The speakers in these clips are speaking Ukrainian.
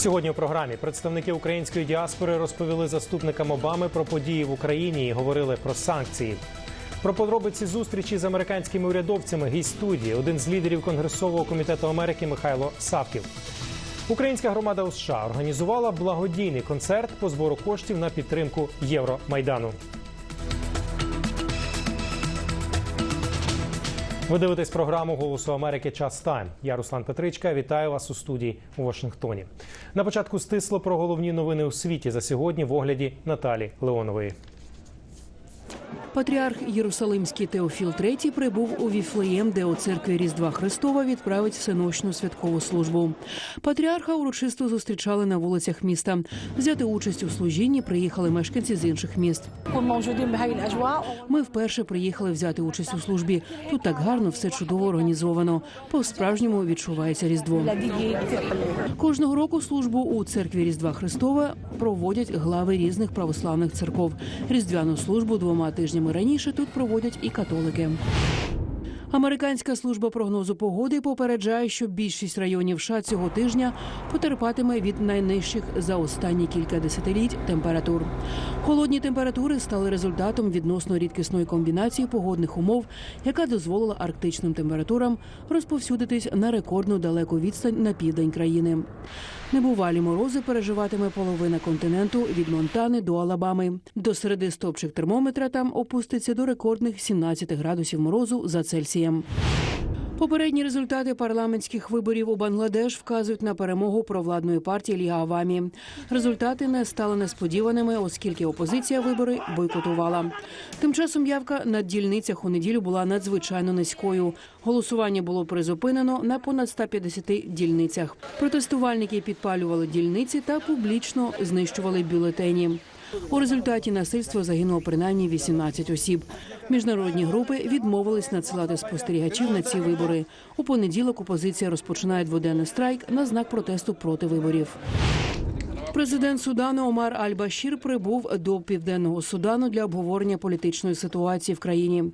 Сьогодні у програмі представники української діаспори розповіли заступникам Обами про події в Україні і говорили про санкції. Про подробиці зустрічі з американськими урядовцями гість студії, один з лідерів Конгресового комітету Америки Михайло Савків. Українська громада у США організувала благодійний концерт по збору коштів на підтримку Євромайдану. Ви дивитесь програму Голосу Америки Час Тайм. Я Руслан Петричка. Вітаю вас у студії у Вашингтоні. На початку стисло про головні новини у світі за сьогодні в огляді Наталі Леонової. Патріарх Єрусалимський Теофіл III прибув у Віфлеєм, де у церкві Різдва Христова відправить всеночну святкову службу. Патріарха урочисто зустрічали на вулицях міста. Взяти участь у служінні приїхали мешканці з інших міст. Ми вперше приїхали взяти участь у службі. Тут так гарно все чудово організовано. По справжньому відчувається різдво. Кожного року службу у церкві Різдва Христова проводять глави різних православних церков. Різдвяну службу двома тижнями раніше тут проводять і католики. Американська служба прогнозу погоди попереджає, що більшість районів США цього тижня потерпатиме від найнижчих за останні кілька десятиліть температур. Холодні температури стали результатом відносно рідкісної комбінації погодних умов, яка дозволила арктичним температурам розповсюдитись на рекордну далеку відстань на південь країни. Небувалі морози переживатиме половина континенту від Монтани до Алабами. До середи стопчик термометра там опуститься до рекордних 17 градусів морозу за Цельсієм. Попередні результати парламентських виборів у Бангладеш вказують на перемогу провладної партії Ліга Авамі. Результати не стали несподіваними, оскільки опозиція вибори бойкотувала. Тим часом явка на дільницях у неділю була надзвичайно низькою. Голосування було призупинено на понад 150 дільницях. Протестувальники підпалювали дільниці та публічно знищували бюлетені. У результаті насильства загинуло принаймні 18 осіб. Міжнародні групи відмовились надсилати спостерігачів на ці вибори. У понеділок опозиція розпочинає дводенний страйк на знак протесту проти виборів. Президент Судану Омар Аль-Башір прибув до південного Судану для обговорення політичної ситуації в країні.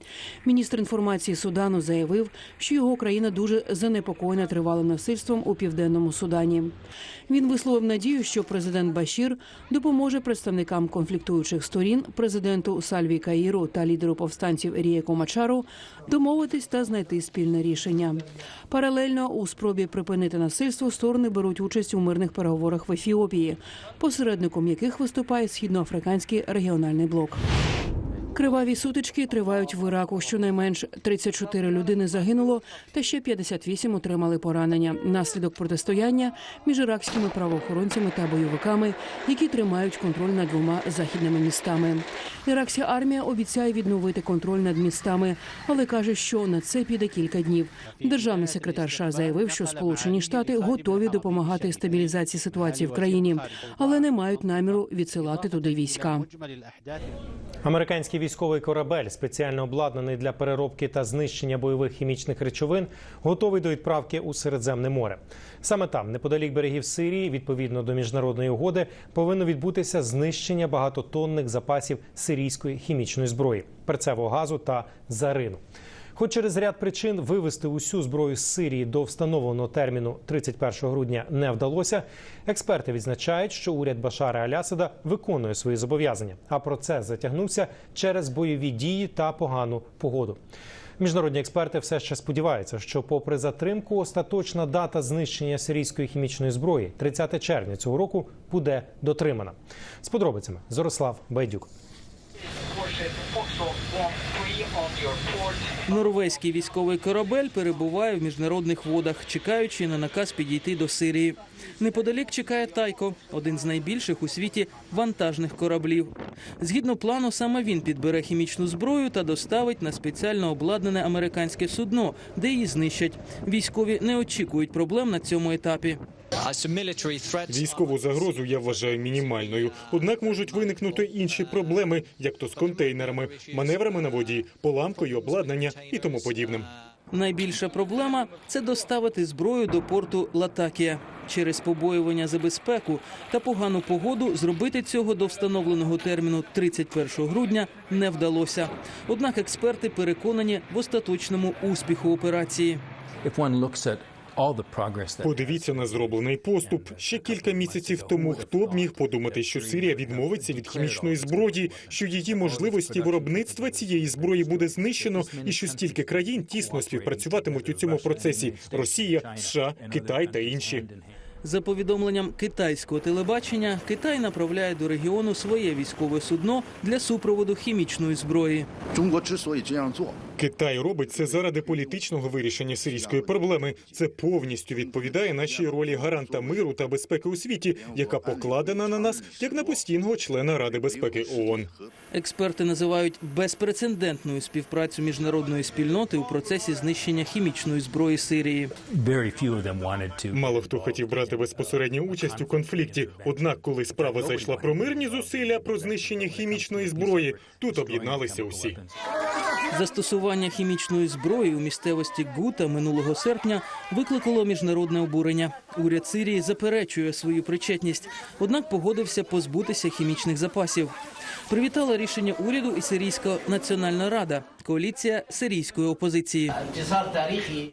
Міністр інформації Судану заявив, що його країна дуже занепокоєна тривалим насильством у південному Судані. Він висловив надію, що президент Башір допоможе представникам конфліктуючих сторін, президенту Сальві Каїру та лідеру повстанців Рієку Мачару домовитись та знайти спільне рішення. Паралельно у спробі припинити насильство сторони беруть участь у мирних переговорах в Ефіопії, посередником яких виступає східноафриканський регіональний блок. Криваві сутички тривають в Іраку. Щонайменш 34 людини загинуло, та ще 58 отримали поранення. Наслідок протистояння між іракськими правоохоронцями та бойовиками, які тримають контроль над двома західними містами. Іракська армія обіцяє відновити контроль над містами, але каже, що на це піде кілька днів. Державний секретар США заявив, що Сполучені Штати готові допомагати стабілізації ситуації в країні, але не мають наміру відсилати туди війська. Американський військовий корабель, спеціально обладнаний для переробки та знищення бойових хімічних речовин, готовий до відправки у Середземне море. Саме там, неподалік берегів Сирії, відповідно до міжнародної угоди, повинно відбутися знищення багатотонних запасів сирійської хімічної зброї, перцевого газу та зарину. Хоч через ряд причин вивести усю зброю з Сирії до встановленого терміну 31 грудня не вдалося. Експерти відзначають, що уряд Башара Алясада виконує свої зобов'язання, а процес затягнувся через бойові дії та погану погоду. Міжнародні експерти все ще сподіваються, що, попри затримку, остаточна дата знищення сирійської хімічної зброї 30 червня цього року буде дотримана. З подробицями Зорислав Байдюк. Норвезький військовий корабель перебуває в міжнародних водах, чекаючи на наказ підійти до Сирії. Неподалік чекає Тайко, один з найбільших у світі вантажних кораблів. Згідно плану, саме він підбере хімічну зброю та доставить на спеціально обладнане американське судно, де її знищать. Військові не очікують проблем на цьому етапі. Військову загрозу я вважаю мінімальною. Однак можуть виникнути інші проблеми, як то з контейнерами, маневрами на воді, поламкою обладнання і тому подібним. Найбільша проблема це доставити зброю до порту Латакія. Через побоювання за безпеку та погану погоду зробити цього до встановленого терміну 31 грудня не вдалося. Однак експерти переконані в остаточному успіху операції. Подивіться на зроблений поступ. Ще кілька місяців тому хто б міг подумати, що Сирія відмовиться від хімічної зброї, що її можливості виробництва цієї зброї буде знищено, і що стільки країн тісно співпрацюватимуть у цьому процесі: Росія, США, Китай та інші. За повідомленням китайського телебачення, Китай направляє до регіону своє військове судно для супроводу хімічної зброї. Китай робить це заради політичного вирішення сирійської проблеми. Це повністю відповідає нашій ролі гаранта миру та безпеки у світі, яка покладена на нас як на постійного члена Ради безпеки ООН. Експерти називають безпрецедентною співпрацю міжнародної спільноти у процесі знищення хімічної зброї Сирії. мало хто хотів брати безпосередню участь у конфлікті. Однак, коли справа зайшла про мирні зусилля про знищення хімічної зброї, тут об'єдналися усі. Застосування хімічної зброї у місцевості Гута минулого серпня викликало міжнародне обурення. Уряд Сирії заперечує свою причетність, однак погодився позбутися хімічних запасів. Привітала рішення уряду і Сирійська національна рада, коаліція сирійської опозиції.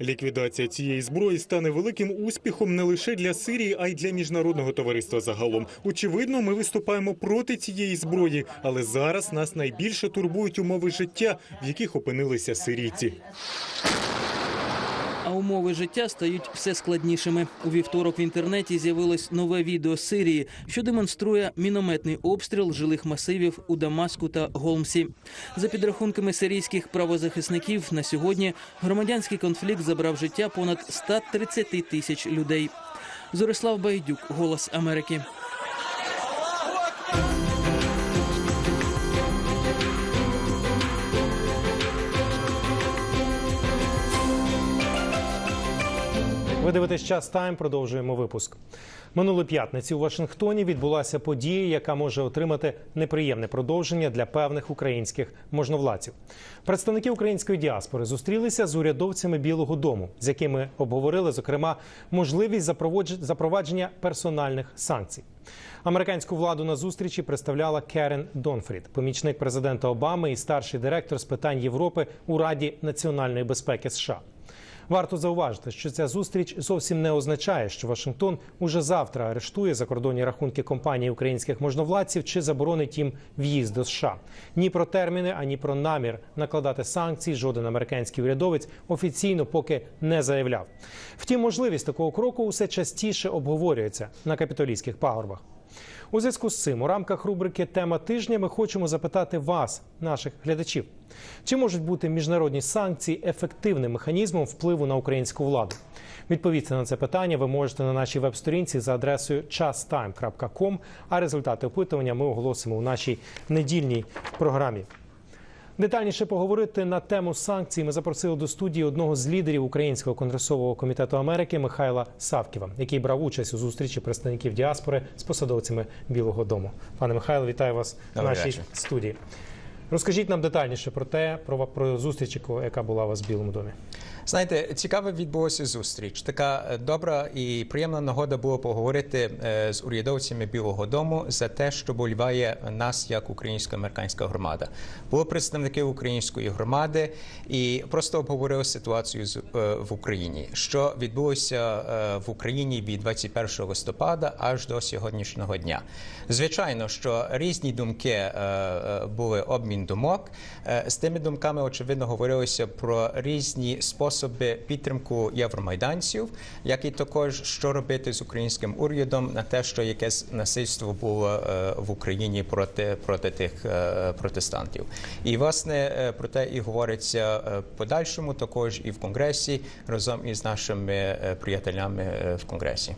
Ліквідація цієї зброї стане великим успіхом не лише для Сирії, а й для міжнародного товариства загалом. Очевидно, ми виступаємо проти цієї зброї, але зараз нас найбільше турбують умови життя, в яких опинилися сирійці. А умови життя стають все складнішими. У вівторок в інтернеті з'явилось нове відео з Сирії, що демонструє мінометний обстріл жилих масивів у Дамаску та Голмсі. За підрахунками сирійських правозахисників, на сьогодні громадянський конфлікт забрав життя понад 130 тисяч людей. Зорислав Байдюк, Голос Америки. Ви дивитесь час тайм. Продовжуємо випуск. Минулої п'ятниці у Вашингтоні відбулася подія, яка може отримати неприємне продовження для певних українських можновладців. Представники української діаспори зустрілися з урядовцями Білого Дому, з якими обговорили зокрема можливість запровадження персональних санкцій. Американську владу на зустрічі представляла Керен Донфрід, помічник президента Обами і старший директор з питань Європи у Раді національної безпеки США. Варто зауважити, що ця зустріч зовсім не означає, що Вашингтон уже завтра арештує закордонні рахунки компаній українських можновладців чи заборонить їм в'їзд до США. Ні про терміни, ані про намір накладати санкції жоден американський урядовець офіційно поки не заявляв. Втім, можливість такого кроку усе частіше обговорюється на капітолійських пагорбах. У зв'язку з цим у рамках рубрики Тема тижня ми хочемо запитати вас, наших глядачів, чи можуть бути міжнародні санкції ефективним механізмом впливу на українську владу? Відповісти на це питання ви можете на нашій веб-сторінці за адресою chastime.com, а результати опитування ми оголосимо у нашій недільній програмі. Детальніше поговорити на тему санкцій ми запросили до студії одного з лідерів Українського конгресового комітету Америки Михайла Савківа, який брав участь у зустрічі представників діаспори з посадовцями Білого Дому. Пане Михайло, вітаю вас в нашій вечір. студії. Розкажіть нам детальніше про те, про, про зустріч, яка була у вас в Білому домі. Знаєте, цікаво відбулася зустріч. Така е, добра і приємна нагода було поговорити е, з урядовцями Білого Дому за те, що боліває нас як українсько-американська громада. Були представники української громади і просто обговорили ситуацію е, в Україні, що відбулося в Україні від 21 листопада аж до сьогоднішнього дня. Звичайно, що різні думки були обмін думок. Е, З тими думками очевидно говорилося про різні способи підтримку євромайданців, як і також що робити з українським урядом на те, що якесь насильство було е, в Україні проти проти тих е, протестантів. І власне про те і говориться подальшому, також і в конгресі разом із нашими приятелями в конгресі.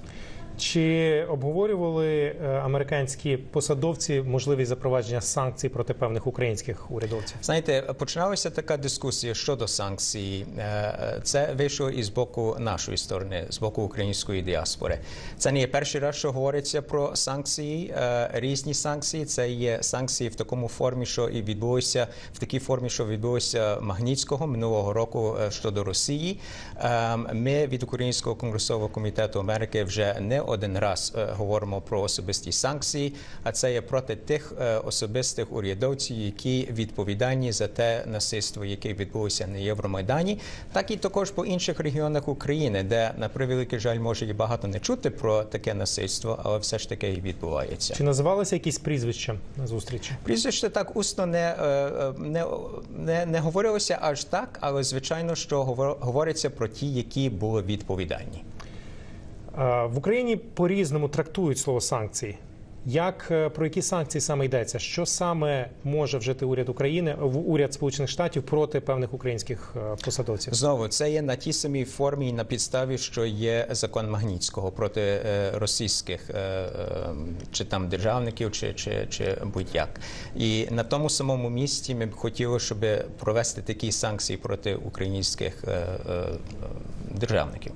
Чи обговорювали е, американські посадовці можливість запровадження санкцій проти певних українських урядовців? Знаєте, починалася така дискусія щодо санкцій. Е, Це вийшло із боку нашої сторони, з боку української діаспори. Це не є перший раз, що говориться про санкції, е, різні санкції. Це є санкції в такому формі, що і відбулося в такій формі, що відбулося Магнітського минулого року е, щодо Росії. Е, Ми від Українського конгресового комітету Америки вже не один раз е, говоримо про особисті санкції, а це є проти тих е, особистих урядовців, які відповідальні за те насильство, яке відбулося на Євромайдані, так і також по інших регіонах України, де на превеликий жаль може і багато не чути про таке насильство, але все ж таки і відбувається. Чи називалися якісь прізвища на зустрічі? Прізвище так усно не, е, не, не, не говорилося аж так, але звичайно, що говор- говориться про ті, які були відповідальні. Е, В Україні по-різному трактують слово санкції. Як е, про які санкції саме йдеться? Що саме може вжити уряд України в уряд Сполучених Штатів проти певних українських е, посадовців? Знову це є на тій самій формі і на підставі, що є закон Магнітського проти російських чи там державників, чи, чи, чи будь-як. І на тому самому місці ми б хотіли, щоб провести такі санкції проти українських державників.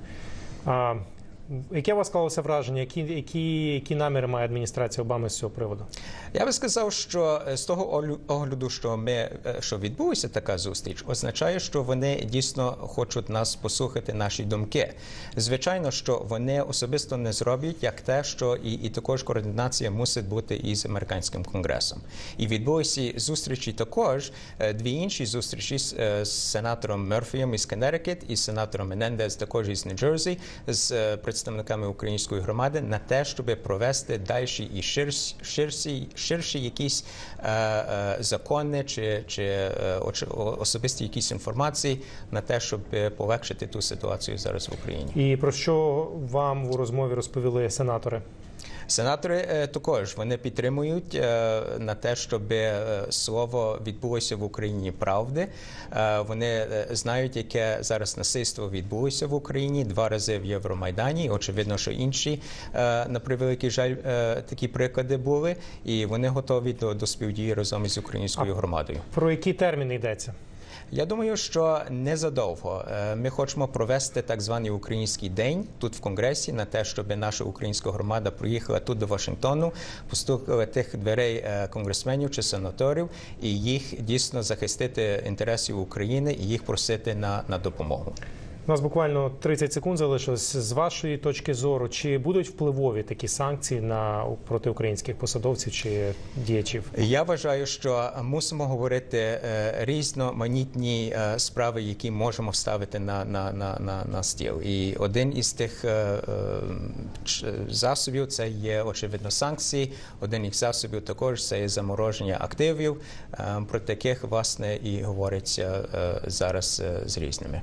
Яке у вас склалося враження? Які, які, які наміри має адміністрація Обами з цього приводу? Я би сказав, що е, з того огляду, що ми е, що відбулася така зустріч, означає, що вони дійсно хочуть нас послухати наші думки. Звичайно, що вони особисто не зроблять як те, що і, і також координація мусить бути із американським конгресом. І відбулися зустрічі також е, дві інші зустрічі з, сенатором Мерфієм із Коннектикут і сенатором Менендес також із Нью-Джерсі, з представниками української громади на те, щоб провести далі і ширші, ширші, ширші якісь е, е, закони чи, чи е, особисті якісь інформації на те, щоб е, полегшити ту ситуацію зараз в Україні. І про що вам у розмові розповіли сенатори? Сенатори е, також вони підтримують е, на те, щоб е, слово відбулося в Україні правди. Вони знають, яке зараз насильство відбулося в Україні два рази в Євромайдані. Очевидно, що інші на превеликий жаль такі приклади були, і вони готові до, до співдії разом із українською громадою. Про які терміни йдеться? Я думаю, що незадовго Е, ми хочемо провести так званий український день тут в конгресі на те, щоб наша українська громада приїхала тут до Вашингтону, постукала тих дверей е, конгресменів чи сенаторів і їх дійсно захистити інтересів України і їх просити на, на допомогу. У нас буквально 30 секунд залишилось. З вашої точки зору, чи будуть впливові такі санкції на проти українських посадовців чи діячів? Я вважаю, що мусимо говорити е, різноманітні е, справи, які можемо вставити на, на, на, на, на стіл. І один із тих е, засобів це є очевидно санкції. Один із засобів також це є замороження активів. Про таких власне і говориться зараз з різними.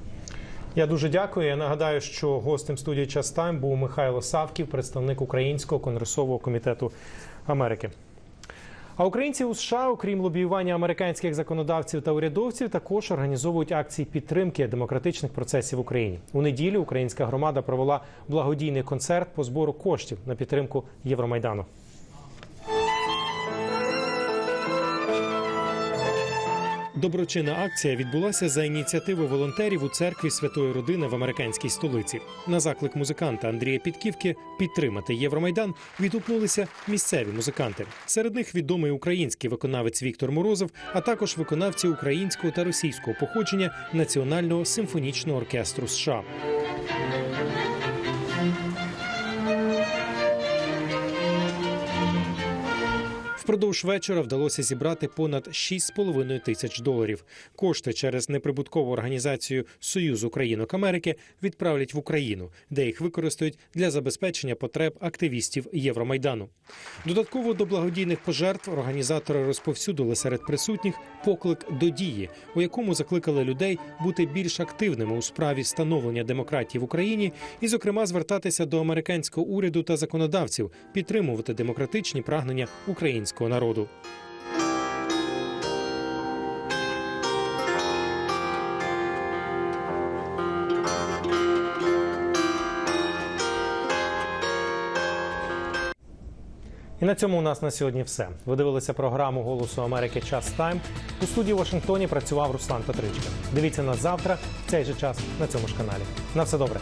Я дуже дякую. Я нагадаю, що гостем студії Час Тайм був Михайло Савків, представник Українського конгресового комітету Америки. А українці у США, окрім лобіювання американських законодавців та урядовців, також організовують акції підтримки демократичних процесів в Україні. У неділю українська громада провела благодійний концерт по збору коштів на підтримку Євромайдану. Доброчинна акція відбулася за ініціативи волонтерів у церкві Святої Родини в американській столиці. На заклик музиканта Андрія Підківки підтримати Євромайдан відгукнулися місцеві музиканти. Серед них відомий український виконавець Віктор Морозов, а також виконавці українського та російського походження Національного симфонічного оркестру США. Впродовж вечора вдалося зібрати понад 6,5 тисяч доларів. Кошти через неприбуткову організацію Союз Українок Америки відправлять в Україну, де їх використають для забезпечення потреб активістів Євромайдану. Додатково до благодійних пожертв організатори розповсюдили серед присутніх поклик до дії, у якому закликали людей бути більш активними у справі становлення демократії в Україні і, зокрема, звертатися до американського уряду та законодавців, підтримувати демократичні прагнення українського народу. І на цьому у нас на сьогодні все. Ви дивилися програму Голосу Америки Час Тайм. У студії в Вашингтоні працював Руслан Петричка. Дивіться нас завтра в цей же час на цьому ж каналі. На все добре.